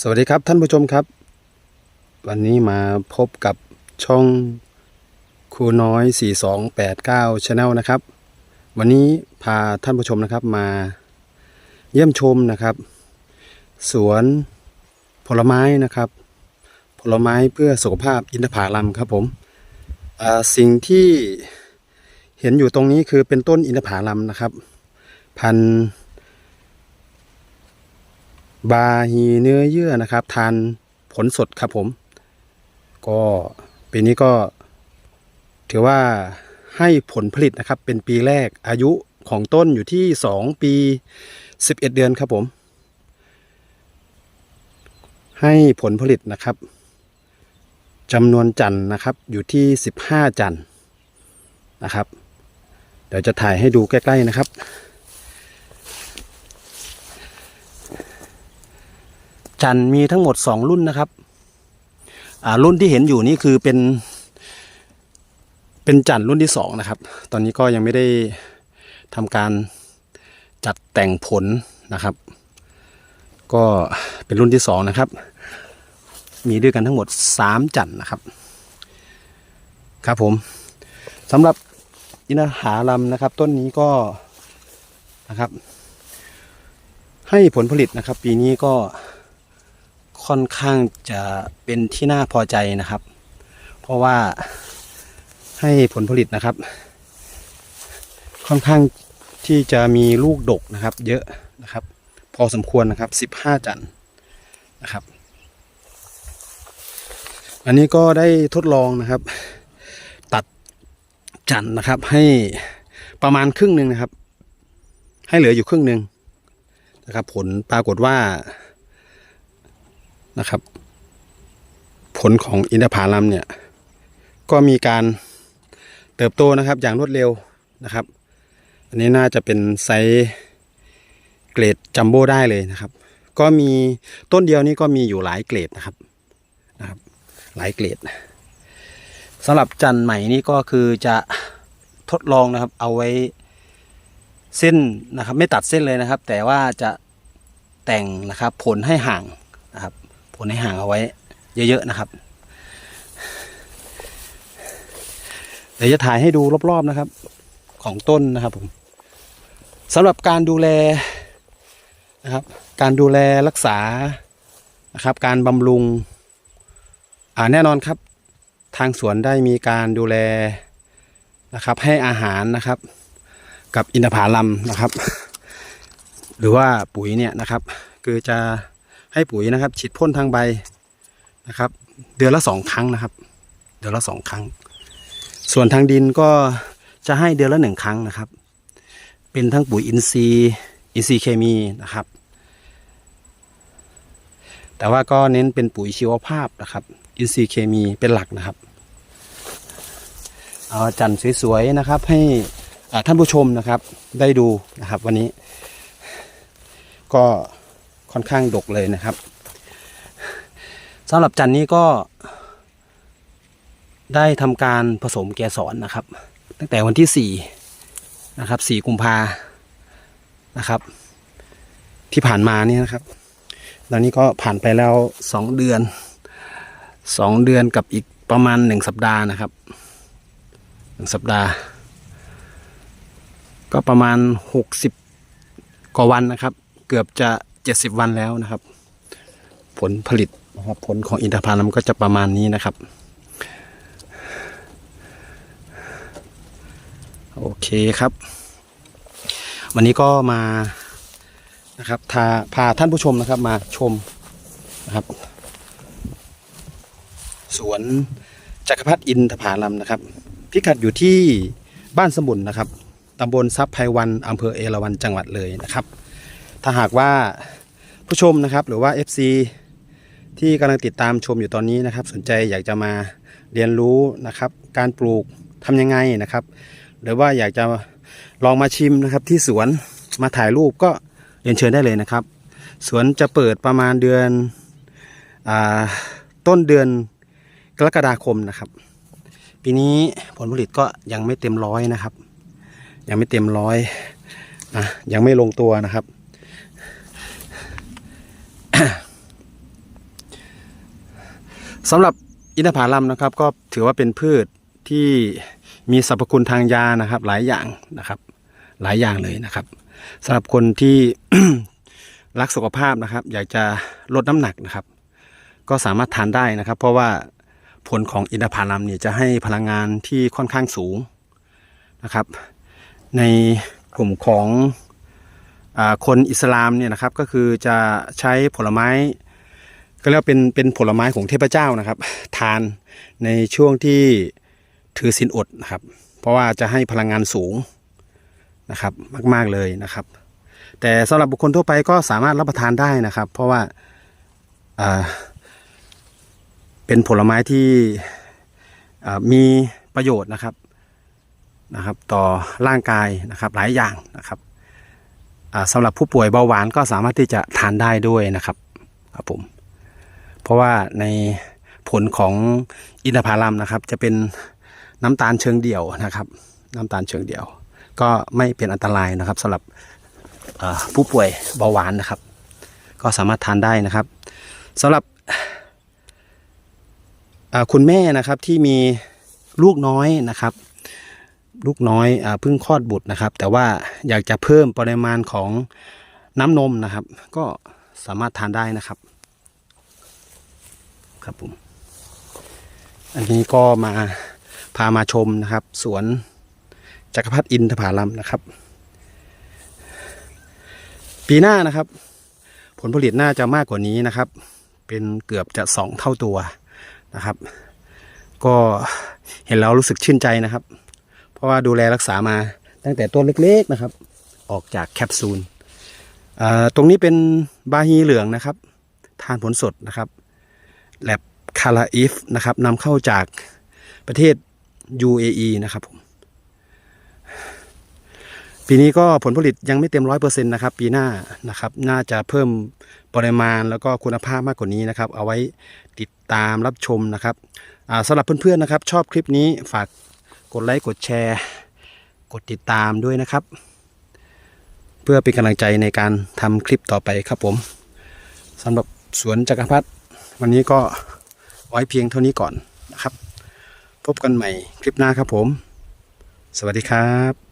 สวัสดีครับท่านผู้ชมครับ วันนี้มาพบกับช่องครูน้อย 4289 Channel นะครับ วันนี้พาท่านผู้ชมนะครับมาเยี่ยมชมนะครับ สวนผลไม้นะครับ ผลไม้เพื่อสุขภาพอินทผลัมครับผมสิ่งที่เห็นอยู่ตรงนี้คือเป็นต้นอินทผลัมนะครับ พันธุ์ บาฮีเนื้อเยื่อนะครับ ทานผลสดครับผม ก็ปีนี้ก็ถือว่าให้ผลผลิตนะครับ เป็นปีแรกอายุของต้นอยู่ที่ 2 ปี 11 เดือนครับผม ให้ผลผลิตนะครับจำนวนจันทร์นะครับอยู่ที่ 15 จันทร์นะครับ เดี๋ยวจะถ่ายให้ดูใกล้ ๆนะครับ จันมีทั้งหมดสองรุ่นนะครับอ่ารุ่นที่เห็นอยู่นี่คือเป็น เป็นจันรุ่นที่สองนะครับ ตอนนี้ก็ยังไม่ได้ทำการจัดแต่งผลนะครับ ก็เป็นรุ่นที่สองนะครับ มีด้วยกันทั้งหมดสามจันนะครับ ครับผมสำหรับอินทผลัมนะครับ ต้นนี้ก็นะครับ ให้ผลผลิตนะครับ ปีนี้ก็ ค่อนข้างจะเป็นที่น่าพอใจนะครับ เพราะว่าให้ผลผลิตนะครับ ค่อนข้างที่จะมีลูกดกนะครับ เยอะนะครับ พอสมควรนะครับ 15 จันนะครับ อันนี้ก็ได้ทดลองนะครับ ตัดจันนะครับให้ประมาณครึ่งหนึ่งนะครับ ให้เหลืออยู่ครึ่งหนึ่งนะครับ ผลปรากฏว่า นะครับ ผลของอินทผลัมเนี่ย ก็มีการเติบโตนะครับอย่างรวดเร็วนะครับ อันนี้น่าจะเป็นไซส์เกรดจัมโบ้ได้เลยนะครับ ก็มีต้นเดียวนี่ก็มีอยู่หลายเกรดนะครับนะครับ หลายเกรดสำหรับจันใหม่นี่ก็คือจะทดลองนะครับ เอาไว้เส้นนะครับ ไม่ตัดเส้นเลยนะครับ แต่ว่าจะแต่งนะครับผลให้ห่างนะครับ ผลให้ห่างเอาไว้ เยอะๆนะครับ เดี๋ยวจะถ่ายให้ดูรอบๆนะครับ ของต้นนะครับผมสำหรับการดูแลนะครับ การดูแลรักษานะครับ การบำรุงอ่าแน่นอนครับ ทางสวนได้มีการดูแลนะครับ ให้อาหารนะครับ กับอินทผลัมนะครับ หรือว่าปุ๋ยเนี่ยนะครับ คือจะ ให้ปุ๋ยนะครับ ฉีดพ่นทางใบนะครับ เดือนละสองครั้งนะครับ เดือนละสองครั้ง ส่วนทางดินก็จะให้เดือนละหนึ่งครั้งนะครับ เป็นทั้งปุ๋ยอินทรีย์อินทรีย์เคมีนะครับ แต่ว่าก็เน้นเป็นปุ๋ยชีวภาพนะครับ อินทรีย์เคมีเป็นหลักนะครับเอาจันทร์สวยๆนะครับ ให้อ่าท่านผู้ชมนะครับได้ดูนะครับ วันนี้ก็ ค่อนข้างดกเลยนะครับสำหรับจันนี้ก็ ได้ทำการผสมแกสรนะครับ ตั้งแต่วันที่สี่นะครับสี่กุมภานะครับ ที่ผ่านมานี่นะครับ ตอนนี้ก็ผ่านไปแล้วสองเดือนสองเดือนกับอีกประมาณหนึ่งสัปดาห์นะครับหนึ่งสัปดาห์ ก็ประมาณหกสิบกว่าวันนะครับ เกือบจะ 70วันแล้วนะครับ ผลผลิตนะครับผลของอินทผลัมก็จะประมาณนี้นะครับ โอเคครับ วันนี้ก็มานะครับพาพาท่านผู้ชมนะครับมาชมนะครับ สวนจักรพรรดิอินทผลัมนะครับ พิกัดอยู่ที่บ้านสมุนนะครับตำบลทรัพย์ไพวันอำเภอเอราวัณจังหวัดเลยนะครับ ถ้าหากว่า ผู้ชมนะครับ หรือว่า FC ที่กำลังติดตามชมอยู่ตอนนี้นะครับ สนใจอยากจะมาเรียนรู้นะครับ การปลูกทำยังไงนะครับ หรือว่าอยากจะลองมาชิมนะครับที่สวนมาถ่ายรูปก็เรียนเชิญได้เลยนะครับ สวนจะเปิดประมาณเดือนอต้นเดือนกรกฎาคมนะครับ ปีนี้ผลผลิตก็ยังไม่เต็มร้อยนะครับ ยังไม่เต็มร้อยนะยังไม่ลงตัวนะครับ สำหรับอินทผลัมนะครับก็ถือว่าเป็นพืชที่มีสรรพคุณทางยานะครับ หลายอย่างนะครับ หลายอย่างเลยนะครับสำหรับคนที่รักสุขภาพนะครับ อยากจะลดน้ำหนักนะครับ ก็สามารถทานได้นะครับ เพราะว่าผลของอินทผลัมเนี่ยจะให้พลังงานที่ค่อนข้างสูงนะครับ ในกลุ่มของอคนอิสลามเนี่ยนะครับ ก็คือจะใช้ผลไม้ ก็เรียกว่าเป็นเป็นผลไม้ของเทพเจ้านะครับ ทานในช่วงที่ถือศีลอดนะครับ เพราะว่าจะให้พลังงานสูงนะครับ มาก ๆเลยนะครับ แต่สำหรับบุคคลทั่วไปก็สามารถรับประทานได้นะครับ เพราะว่าอ่าเป็นผลไม้ที่อ่ามีประโยชน์นะครับนะครับ ต่อร่างกายนะครับหลายอย่างนะครับอ่าสำหรับผู้ป่วยเบาหวานก็สามารถที่จะทานได้ด้วยนะครับครับผม เพราะว่าในผลของอินทผลัมนะครับ จะเป็นน้ำตาลเชิงเดี่ยวนะครับ น้ำตาลเชิงเดี่ยว ก็ไม่เป็นอันตรายนะครับสำหรับผู้ป่วยเบาหวานนะครับ ก็สามารถทานได้นะครับสำหรับคุณแม่นะครับที่มีลูกน้อยนะครับ ลูกน้อยเพิ่งคลอดบุตรนะครับ แต่ว่าอยากจะเพิ่มปริมาณของน้ำนมนะครับ ก็สามารถทานได้นะครับ ครับผม อันนี้ก็มาพามาชมนะครับ สวนจักรพรรดิอินทผลัมนะครับ ปีหน้านะครับ ผลผลิตน่าจะมากกว่านี้นะครับ เป็นเกือบจะสองเท่าตัวนะครับ ก็เห็นแล้วรู้สึกชื่นใจนะครับ เพราะว่าดูแลรักษามาตั้งแต่ต้นเล็กๆนะครับ ออกจากแคปซูลตรงนี้เป็นบาฮีเหลืองนะครับ ทานผลสดนะครับ แลบคาราอิฟนะครับนำเข้าจากประเทศ UAE นะครับผมปีนี้ก็ผลผลิตยังไม่เต็มร้อยเปอร์เซ็นต์นะครับ ปีหน้านะครับ น่าจะเพิ่มปริมาณแล้วก็คุณภาพมากกว่านี้นะครับ เอาไว้ติดตามรับชมนะครับสำหรับเพื่อนๆนะครับ ชอบคลิปนี้ฝากกดไลค์กดแชร์ กดติดตามด้วยนะครับ เพื่อเป็นกำลังใจในการทำคลิปต่อไปครับผมสำหรับสวนจักรพรรดิ วันนี้ก็ไว้เพียงเท่านี้ก่อนนะครับ พบกันใหม่คลิปหน้าครับผม สวัสดีครับ